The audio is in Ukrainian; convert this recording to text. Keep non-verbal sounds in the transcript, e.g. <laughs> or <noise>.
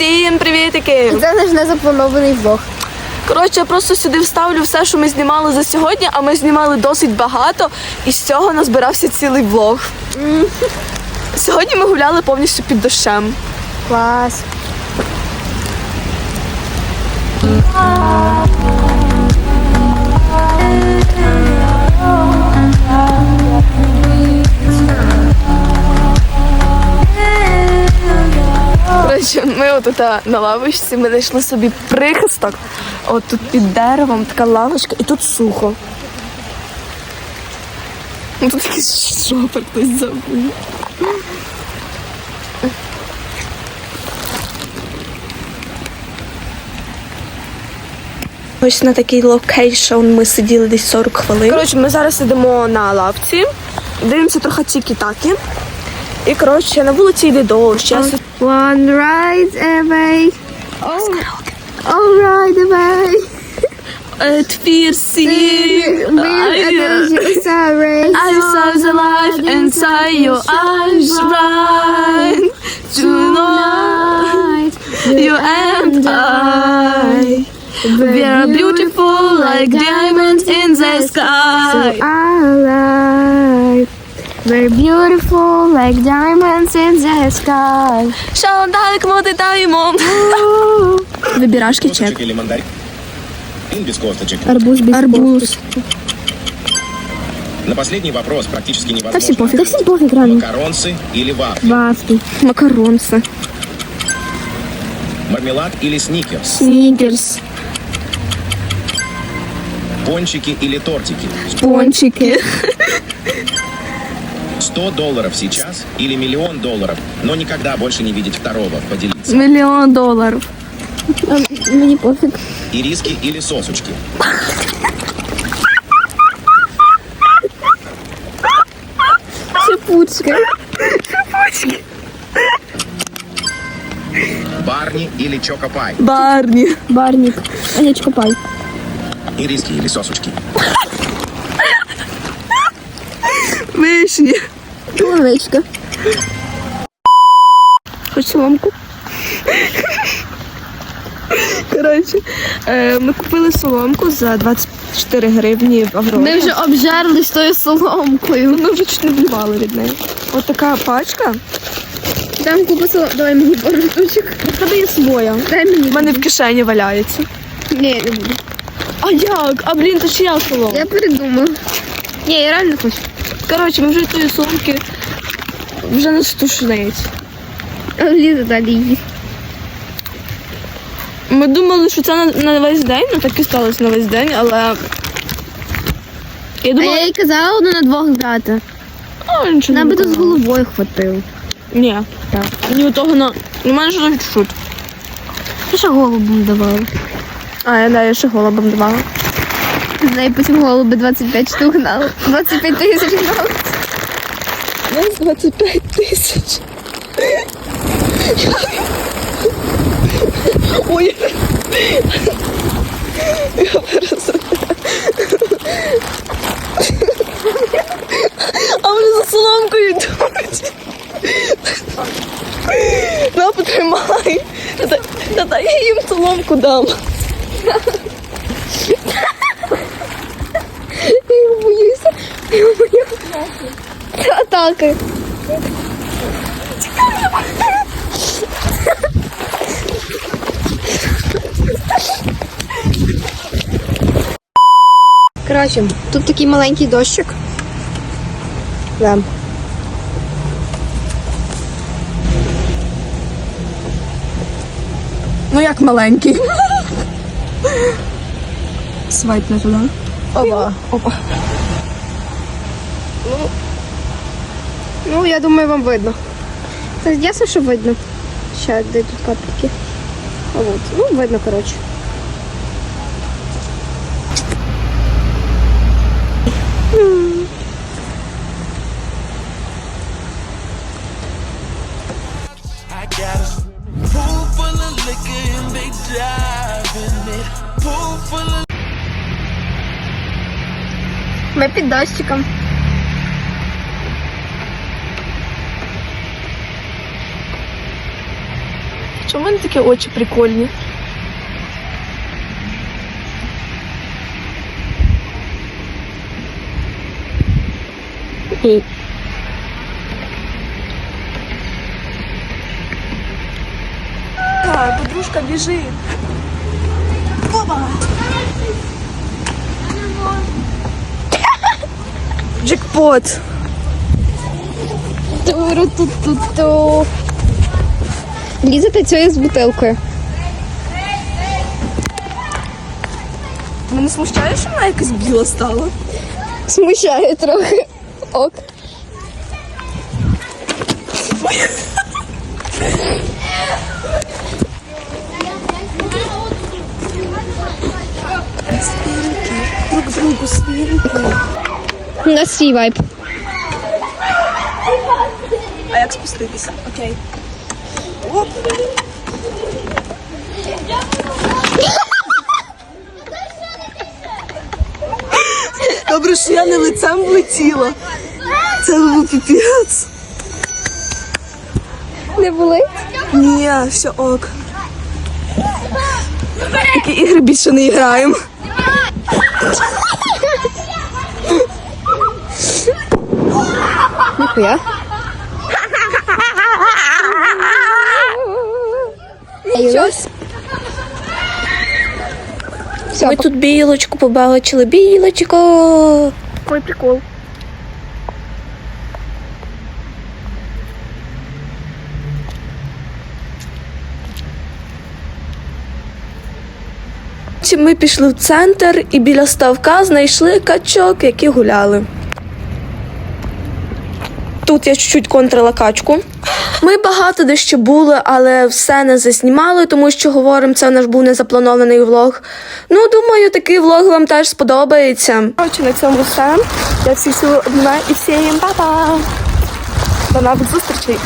Всім привітики! Це наш незапланований влог. Коротше, я просто сюди вставлю все, що ми знімали за сьогодні, а ми знімали досить багато, і з цього назбирався цілий влог. Сьогодні ми гуляли повністю під дощем. Клас. Коротше, ми отут на лавочці, ми знайшли собі прихисток. От тут під деревом така лавочка, і тут сухо. Ну, Тут якийсь шопер хтось забув. Ось на такий локейшн ми сиділи десь 40 хвилин. Коротше, ми зараз сидимо на лавці, дивимося трохи цікі-такі. І коротше, на вулиці йде дощ. Я One ride away. Oh. All right away. At first seeing, I- saw the life inside your eyes right tonight. You and I, we are beautiful like diamonds in the sky. Alive. We're beautiful like diamonds in the sky. Шаландалик моди даємо. Вибирашки чек. Или мандарин без косточек. Арбуз без Арбуз. На последний вопрос практически невозможно. Да всем пофиг. Да всем пофиг, реально. Макаронцы или вафли? Вафли. Макаронси. Мармелад или сникерс? Снікерс. Пончики или тортики? Пончики. <laughs> 100 долларов сейчас или миллион долларов, но никогда больше не видеть второго. Поделиться. Мільйон доларів. Мені пофиг. Ириски или сосочки? Шипучка. Барни или чокопай? Барні. Барник. Олечко пай. Ириски или сосочки? Вишні. Овечка. Хоч соломку. Коротше, е, ми купили соломку за 24 гривні в Аврорі. Ми вже обжерлись тою соломкою. Ми вже чуть не вбивали від неї. От така пачка. Там купа солом. Давай мені пару штучок. В тебе є своя. Дай мені. У мене в кишені валяється. Ні, не буду. А як? А блін, то чия соломка? Я передумав. Ні, я реально хочу. Коротше, ми вже тої соломки вже не стушнить. Ліза далі їсть. Ми думали, що це на, на весь день, ну так і сталося на весь день, але. Я А думала, я їй казала одну на двох брати. а, нічого Нам не би тут з казала. головою хватило. Ні. Так. Ні у того на. У мене ще чуть-чуть. Я ще голубом давала. А, я да, я ще голубом давала. З неї потім голуби 25 штук гнали. 25 тисяч гнали. Нас 25 тисяч. Ой. Я пересадила. А вони за соломкою йдуть. На, потримай. Та, та, та я їм соломку дам. Це атака. Коротше, тут такий маленький дощик. Да. Ну як маленький. <laughs> Свайп не туди. Опа. Опа. Ну, я думаю, вам видно. Це ясно, що видно. Ще де тут капельки. А от. Ну, видно, коротше. I got a Чому в мене такі очі прикольні? Так, подружка, біжи. Опа! Джекпот. Туру-ту-ту-ту. Ліза танцює з бутилкою. Мене смущає, що вона якась біла стала. Смущає трохи. Ок. Друг другу свій. У нас свій вайб. А як спуститися? Окей. Оп. Добре, що я не лицем влетіла. Це був піпець. Не болить? Ні, все ок. Такі ігри більше не граємо. Ніхуя. Щось. Все, Ми тут білочку побачили. Білочко. Ой, прикол. Ми пішли в центр і біля ставка знайшли качок, які гуляли. Тут я чуть-чуть контрила качку. Ми багато де ще були, але все не заснімали, тому що говоримо, це наш був незапланований влог. Ну, думаю, такий влог вам теж сподобається. Коротше, на цьому все. Я всіх цілую обнімаю і всім па-па! До нових зустрічей!